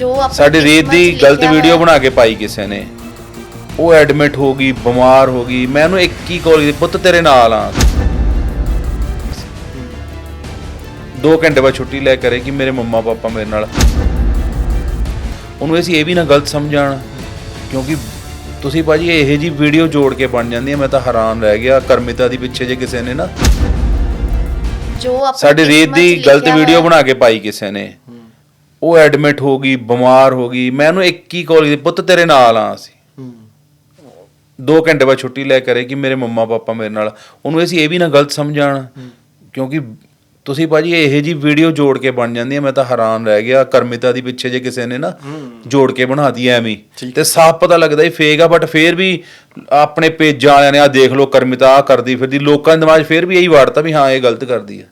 ਜੋ ਆਪਣੇ ਸਾਡੇ ਰੀਤ ਦੀ ਗਲਤ ਵੀਡੀਓ ਬਣਾ ਕੇ ਪਾਈ ਕਿਸੇ ਨੇ। ਉਹ ਐਡਮਿਟ ਹੋ ਗਈ ਬਿਮਾਰ ਹੋ ਗਈ। ਮੈਂ ਉਹਨੂੰ ਇੱਕ ਹੀ ਕਾਲ ਕੀਤੀ ਪੁੱਤ ਤੇਰੇ ਨਾਲ ਆ। 2 ਘੰਟੇ ਬਾਅਦ ਛੁੱਟੀ ਲੈ ਕਰੇ ਕਿ ਮੇਰੇ ਮੰਮਾ ਪਾਪਾ ਮੇਰੇ ਨਾਲ। ਉਹਨੂੰ ਅਸੀਂ ਇਹ ਵੀ ਨਾ ਗਲਤ ਸਮਝਾਣ ਕਿਉਂਕਿ ਤੁਸੀਂ ਭਾਜੀ ਇਹੋ ਜੀ ਵੀਡੀਓ ਜੋੜ ਕੇ ਬਣ ਜਾਂਦੀ ਹੈ ਮੈਂ ਤਾਂ ਹੈਰਾਨ ਰਹਿ ਗਿਆ। ਕਰਮਿਤਾ ਦੀ ਪਿੱਛੇ ਜੇ ਕਿਸੇ ਨੇ ਨਾ ਜੋ ਸਾਡੇ ਰੀਤ ਦੀ ਗਲਤ ਵੀਡੀਓ ਬਣਾ ਕੇ ਪਾਈ ਕਿਸੇ ਨੇ। ਉਹ ਐਡਮਿਟ ਹੋ ਗਈ ਬਿਮਾਰ ਹੋ ਗਈ ਮੈਂ ਉਹਨੂੰ ਇੱਕ ਹੀ ਕਾਲ ਕੀਤੀ ਪੁੱਤ ਤੇਰੇ ਨਾਲ ਆ ਅਸੀਂ। 2 ਘੰਟੇ ਬਾਅਦ ਛੁੱਟੀ ਲੈ ਕਰੇ ਕਿ ਮੇਰੇ ਮੰਮਾ ਪਾਪਾ ਮੇਰੇ ਨਾਲ। ਉਹਨੂੰ ਅਸੀਂ ਇਹ ਵੀ ਨਾ ਗਲਤ ਸਮਝਾਣ ਕਿਉਂਕਿ ਤੁਸੀਂ ਭਾਜੀ ਇਹੋ ਜੀ ਵੀਡੀਓ ਜੋੜ ਕੇ ਬਣ ਜਾਂਦੀ ਹੈ ਮੈਂ ਤਾਂ ਹੈਰਾਨ ਰਹਿ ਗਿਆ ਕਰਮਿਤਾ ਦੀ ਪਿੱਛੇ ਜੇ ਕਿਸੇ ਨੇ ਨਾ ਜੋੜ ਕੇ ਬਣਾਤੀ ਐਵੇਂ। ਤੇ ਸਾਫ਼ ਪਤਾ ਲੱਗਦਾ ਹੀ ਫੇਕ ਆ ਬਟ ਫੇਰ ਵੀ ਆਪਣੇ ਪੇਜਾਂ ਵਾਲਿਆਂ ਨੇ ਆ ਦੇਖ ਲਓ ਕਰਮਿਤਾ ਆ ਕਰਦੀ ਫਿਰਦੀ ਲੋਕਾਂ ਦੇ ਦਿਮਾਗ ਫੇਰ ਵੀ ਇਹੀ ਵਾਰਤਾ ਵੀ ਹਾਂ ਇਹ ਗਲਤ ਕਰਦੀ ਹੈ।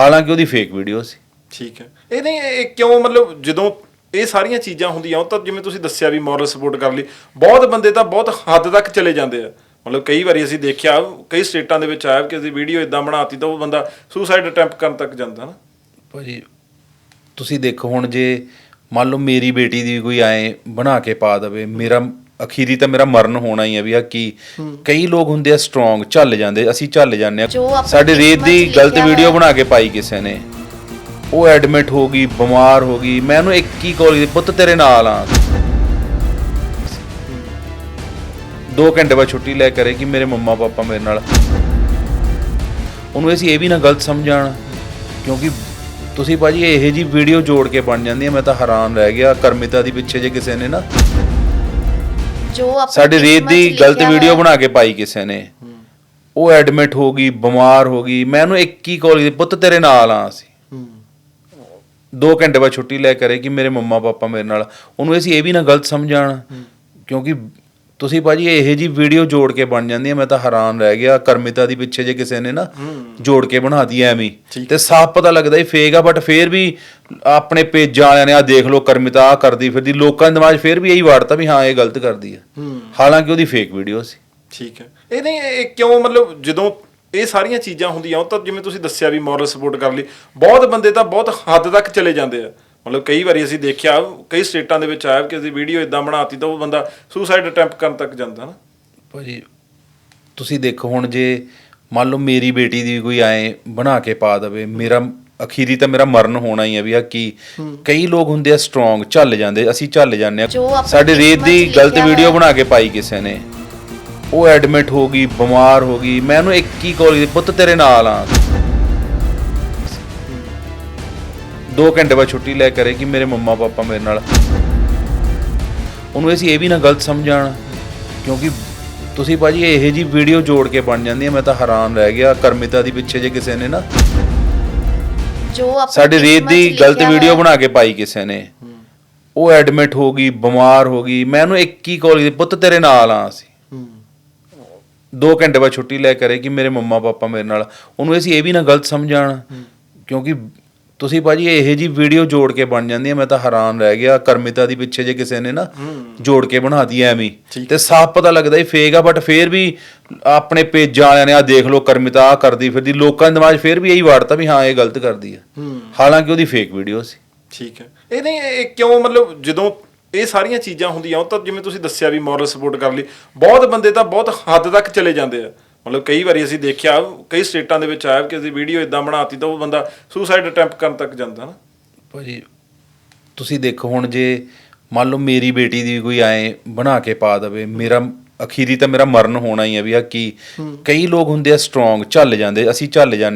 ਹਾਲਾਂਕਿ ਉਹਦੀ ਫੇਕ ਵੀਡੀਓ ਸੀ। ਠੀਕ ਹੈ। ਇਹ ਨਹੀਂ ਇਹ ਕਿਉਂ ਮਤਲਬ ਜਦੋਂ ਇਹ ਸਾਰੀਆਂ ਚੀਜ਼ਾਂ ਹੁੰਦੀਆਂ ਉਹ ਤਾਂ ਜਿਵੇਂ ਤੁਸੀਂ ਦੱਸਿਆ ਵੀ ਮੋਰਲ ਸਪੋਰਟ ਕਰ ਲਈ ਬਹੁਤ ਬੰਦੇ ਤਾਂ ਬਹੁਤ ਹੱਦ ਤੱਕ ਚਲੇ ਜਾਂਦੇ ਆ। ਮਤਲਬ ਕਈ ਵਾਰੀ ਅਸੀਂ ਦੇਖਿਆ ਕਈ ਸਟੇਟਾਂ ਦੇ ਵਿੱਚ ਆਇਆ ਕਿ ਅਸੀਂ ਵੀਡੀਓ ਇਦਾਂ ਬਣਾਤੀ ਤਾਂ ਉਹ ਬੰਦਾ ਸੁਸਾਈਡ ਅਟੈਂਪਟ ਕਰਨ ਤੱਕ ਜਾਂਦਾ ਨਾ। ਭਾਜੀ ਤੁਸੀਂ ਦੇਖੋ ਹੁਣ ਜੇ ਮੰਨ ਲਓ ਮੇਰੀ ਬੇਟੀ ਦੀ ਕੋਈ ਐ ਬਣਾ ਕੇ ਪਾ ਦਵੇ ਮੇਰਾ ਅਖੀਰੀ ਤਾਂ ਮੇਰਾ ਮਰਨ ਹੋਣਾ ਹੀ ਹੈ ਵੀ ਆ ਕੀ। ਕਈ ਲੋਕ ਹੁੰਦੇ ਆ ਸਟਰੋਂਗ ਚੱਲ ਜਾਂਦੇ ਅਸੀਂ ਚੱਲ ਜਾਂਦੇ ਆ। ਸਾਡੇ ਰੀਤ ਦੀ ਗਲਤ ਵੀਡੀਓ ਬਣਾ ਕੇ ਪਾਈ ਕਿਸੇ ਨੇ। ਉਹ ਐਡਮਿਟ ਹੋ ਗਈ ਬਿਮਾਰ ਹੋ ਗਈ ਮੈਂ ਉਹਨੂੰ ਇੱਕ ਹੀ ਕਾਲ ਕੀਤੀ ਪੁੱਤ ਤੇਰੇ ਨਾਲ ਆ। 2 ਘੰਟੇ ਬਾਅਦ ਛੁੱਟੀ ਲੈ ਕਰੇ ਕਿ ਮੇਰੇ ਮੰਮਾ ਪਾਪਾ ਮੇਰੇ ਨਾਲ। ਉਹਨੂੰ ਅਸੀਂ ਇਹ ਵੀ ਨਾ ਗਲਤ ਸਮਝਾਣ ਕਿਉਂਕਿ ਤੁਸੀਂ ਭਾਜੀ ਇਹੋ ਜੀ ਵੀਡੀਓ ਜੋੜ ਕੇ ਬਣ ਜਾਂਦੀ ਹੈ ਮੈਂ ਤਾਂ ਹੈਰਾਨ ਰਹਿ ਗਿਆ ਕਰਮਿਤਾ ਦੀ ਪਿੱਛੇ ਜੇ ਕਿਸੇ ਨੇ ਨਾ। ਜੋ ਸਾਡੇ ਰੀਤ ਦੀ ਗਲਤ ਵੀਡੀਓ ਬਣਾ ਕੇ ਪਾਈ ਕਿਸੇ ਨੇ। ਉਹ ਐਡਮਿਟ ਹੋ ਗਈ ਬਿਮਾਰ ਹੋ ਗਈ ਮੈਂ ਉਹਨੂੰ ਇੱਕ ਹੀ ਕਾਲ ਕੀਤੀ ਪੁੱਤ ਤੇਰੇ ਨਾਲ ਆ ਅਸੀਂ। 2 ਘੰਟੇ ਬਾਅਦ ਛੁੱਟੀ ਲੈ ਕਰੇ ਕਿ ਮੇਰੇ ਮੰਮਾ ਪਾਪਾ ਮੇਰੇ ਨਾਲ। ਉਹਨੂੰ ਅਸੀਂ ਇਹ ਵੀ ਨਾ ਗਲਤ ਸਮਝਾਣ। ਕਿਉਂਕਿ ਤੁਸੀਂ ਭਾਜੀ ਇਹੋ ਜੀ ਵੀਡੀਓ ਜੋੜ ਕੇ ਬਣ ਜਾਂਦੀ ਹੈ ਮੈਂ ਤਾਂ ਹੈਰਾਨ ਰਹਿ ਗਿਆ। ਕਰਮਿਤਾ ਦੀ ਪਿੱਛੇ ਜੇ ਕਿਸੇ ਨੇ ਨਾ ਜੋੜ ਕੇ ਬਣਾਤੀ ਐਵੇਂ। ਤੇ ਸਾਫ਼ ਪਤਾ ਲੱਗਦਾ ਹੀ ਫੇਕ ਆ ਬਟ ਫੇਰ ਵੀ ਆਪਣੇ ਪੇਜਾਂ ਵਾਲਿਆਂ ਨੇ ਆ ਦੇਖ ਲਓ ਕਰਮਿਤਾ ਆ ਕਰਦੀ ਫਿਰਦੀ। ਲੋਕਾਂ ਦੇ ਦਿਮਾਗ ਫੇਰ ਵੀ ਇਹੀ ਵਾਰਤਾ ਵੀ ਹਾਂ ਇਹ ਗਲਤ ਕਰਦੀ ਹੈ। ਹਾਲਾਂਕਿ ਉਹਦੀ ਫੇਕ ਵੀਡੀਓ ਸੀ। ਠੀਕ ਹੈ। ਇਹ ਨਹੀਂ ਇਹ ਕਿਉਂ ਮਤਲਬ ਜਦੋਂ ਇਹ ਸਾਰੀਆਂ ਚੀਜ਼ਾਂ ਹੁੰਦੀਆਂ ਉਹ ਤਾਂ ਜਿਵੇਂ ਤੁਸੀਂ ਦੱਸਿਆ ਵੀ ਮੋਰਲ ਸਪੋਰਟ ਕਰ ਲਈ ਬਹੁਤ ਬੰਦੇ ਤਾਂ ਬਹੁਤ ਹੱਦ ਤੱਕ ਚਲੇ ਜਾਂਦੇ ਆ। ਮਤਲਬ ਕਈ ਵਾਰੀ ਅਸੀਂ ਦੇਖਿਆ ਕਈ ਸਟੇਟਾਂ ਦੇ ਵਿੱਚ ਆਇਆ ਕਿ ਅਸੀਂ ਵੀਡੀਓ ਇਦਾਂ ਬਣਾਤੀ ਤਾਂ ਉਹ ਬੰਦਾ ਸੁਸਾਈਡ ਅਟੈਂਪਟ ਕਰਨ ਤੱਕ ਜਾਂਦਾ ਨਾ। ਭਾਜੀ ਤੁਸੀਂ ਦੇਖੋ ਹੁਣ ਜੇ ਮੰਨ ਲਓ ਮੇਰੀ ਬੇਟੀ ਦੀ ਕੋਈ ਐ ਬਣਾ ਕੇ ਪਾ ਦਵੇ ਮੇਰਾ ਅਖੀਰੀ ਤਾਂ ਮੇਰਾ ਮਰਨ ਹੋਣਾ ਹੀ ਹੈ ਵੀ ਆ ਕੀ। ਕਈ ਲੋਕ ਹੁੰਦੇ ਆ ਸਟਰੋਂਗ ਚੱਲ ਜਾਂਦੇ ਅਸੀਂ ਚੱਲ ਜਾਂਦੇ ਆ। ਸਾਡੇ ਰੀਤ ਦੀ ਗਲਤ ਵੀਡੀਓ ਬਣਾ ਕੇ ਪਾਈ ਕਿਸੇ ਨੇ। ਉਹ ਐਡਮਿਟ ਹੋ ਗਈ ਬਿਮਾਰ ਹੋ ਗਈ ਮੈਂ ਉਹਨੂੰ ਇੱਕ ਹੀ ਕਾਲ ਕੀਤੀ ਪੁੱਤ ਤੇਰੇ ਨਾਲ ਆ। 2 ਘੰਟੇ ਬਾਅਦ ਛੁੱਟੀ ਲੈ ਕਰੇ ਕਿ ਮੇਰੇ ਮੰਮਾ ਪਾਪਾ ਮੇਰੇ ਨਾਲ। ਉਹਨੂੰ ਅਸੀਂ ਇਹ ਵੀ ਨਾ ਗਲਤ ਸਮਝਾਣ ਕਿਉਂਕਿ ਤੁਸੀਂ ਭਾਜੀ ਇਹੋ ਜੀ ਵੀਡੀਓ ਜੋੜ ਕੇ ਬਣ ਜਾਂਦੀ ਹੈ ਮੈਂ ਤਾਂ ਹੈਰਾਨ ਰਹਿ ਗਿਆ ਕਰਮਿਤਾ ਦੀ ਪਿੱਛੇ ਜੇ ਕਿਸੇ ਨੇ ਨਾ। ਜੋ ਸਾਡੇ ਰੀਤ ਦੀ ਗਲਤ ਵੀਡੀਓ ਬਣਾ ਕੇ ਪਾਈ ਕਿਸੇ ਨੇ। ਉਹ ਐਡਮਿਟ ਹੋ ਗਈ ਬਿਮਾਰ ਹੋ ਗਈ ਮੈਂ ਉਹਨੂੰ ਇੱਕ ਹੀ ਕਾਲ ਕੀਤੀ ਪੁੱਤ ਤੇਰੇ ਨਾਲ ਆ ਅਸੀਂ। 2 ਘੰਟੇ ਬਾਅਦ ਛੁੱਟੀ ਲੈ ਕਰੇ ਕਿ ਮੇਰੇ ਮੰਮਾ ਪਾਪਾ ਮੇਰੇ ਨਾਲ। ਉਹਨੂੰ ਅਸੀਂ ਇਹ ਵੀ ਨਾ ਗਲਤ ਸਮਝਾਣ। ਕਿਉਂਕਿ ਤੁਸੀਂ ਭਾਜੀ ਇਹੋ ਜੀ ਵੀਡੀਓ ਜੋੜ ਕੇ ਬਣ ਜਾਂਦੀ ਹੈ ਮੈਂ ਤਾਂ ਹੈਰਾਨ ਰਹਿ ਗਿਆ। ਕਰਮਿਤਾ ਦੀ ਪਿੱਛੇ ਜੇ ਕਿਸੇ ਨੇ ਨਾ ਜੋੜ ਕੇ ਬਣਾਤੀ ਐਵੇਂ। ਤੇ ਸਾਫ਼ ਪਤਾ ਲੱਗਦਾ ਹੀ ਫੇਕ ਆ ਬਟ ਫੇਰ ਵੀ ਆਪਣੇ ਪੇਜਾਂ ਵਾਲਿਆਂ ਨੇ ਆ ਦੇਖ ਲਓ ਕਰਮਿਤਾ ਆ ਕਰਦੀ ਫਿਰਦੀ। ਲੋਕਾਂ ਦੇ ਦਿਮਾਗ ਫੇਰ ਵੀ ਇਹੀ ਵਾਰਤਾ ਵੀ ਹਾਂ ਇਹ ਗਲਤ ਕਰਦੀ ਹੈ। ਹਾਲਾਂਕਿ ਉਹਦੀ ਫੇਕ ਵੀਡੀਓ ਸੀ। ਠੀਕ ਹੈ। ਇਹ ਨਹੀਂ ਇਹ ਕਿਉਂ ਮਤਲਬ ਜਦੋਂ ਇਹ ਸਾਰੀਆਂ ਚੀਜ਼ਾਂ ਹੁੰਦੀਆਂ ਉਹ ਤਾਂ ਜਿਵੇਂ ਤੁਸੀਂ ਦੱਸਿਆ ਵੀ ਮੋਰਲ ਸਪੋਰਟ ਕਰ ਲਈ ਬਹੁਤ ਬੰਦੇ ਤਾਂ ਬਹੁਤ ਹੱਦ ਤੱਕ ਚਲੇ ਜਾਂਦੇ ਆ। ਮਤਲਬ ਕਈ ਵਾਰੀ ਅਸੀਂ ਦੇਖਿਆ ਕਈ ਸਟੇਟਾਂ ਦੇ ਵਿੱਚ ਆਇਆ ਕਿ ਅਸੀਂ ਵੀਡੀਓ ਇਦਾਂ ਬਣਾਤੀ ਤਾਂ ਉਹ ਬੰਦਾ ਸੁਸਾਈਡ ਅਟੈਂਪਟ ਕਰਨ ਤੱਕ ਜਾਂਦਾ ਨਾ। ਭਾਜੀ ਤੁਸੀਂ ਦੇਖੋ ਹੁਣ ਜੇ ਮੰਨ ਲਓ ਮੇਰੀ ਬੇਟੀ ਦੀ ਕੋਈ ਐ ਬਣਾ ਕੇ ਪਾ ਦਵੇ ਮੇਰਾ ਅਖੀਰੀ ਤਾਂ ਮੇਰਾ ਮਰਨ ਹੋਣਾ ਹੀ ਹੈ ਵੀ ਆ ਕੀ। ਕਈ ਲੋਕ ਹੁੰਦੇ ਆ ਸਟਰੋਂਗ ਚੱਲ ਜਾਂਦੇ ਅਸੀਂ ਚੱਲ ਜਾਂਦੇ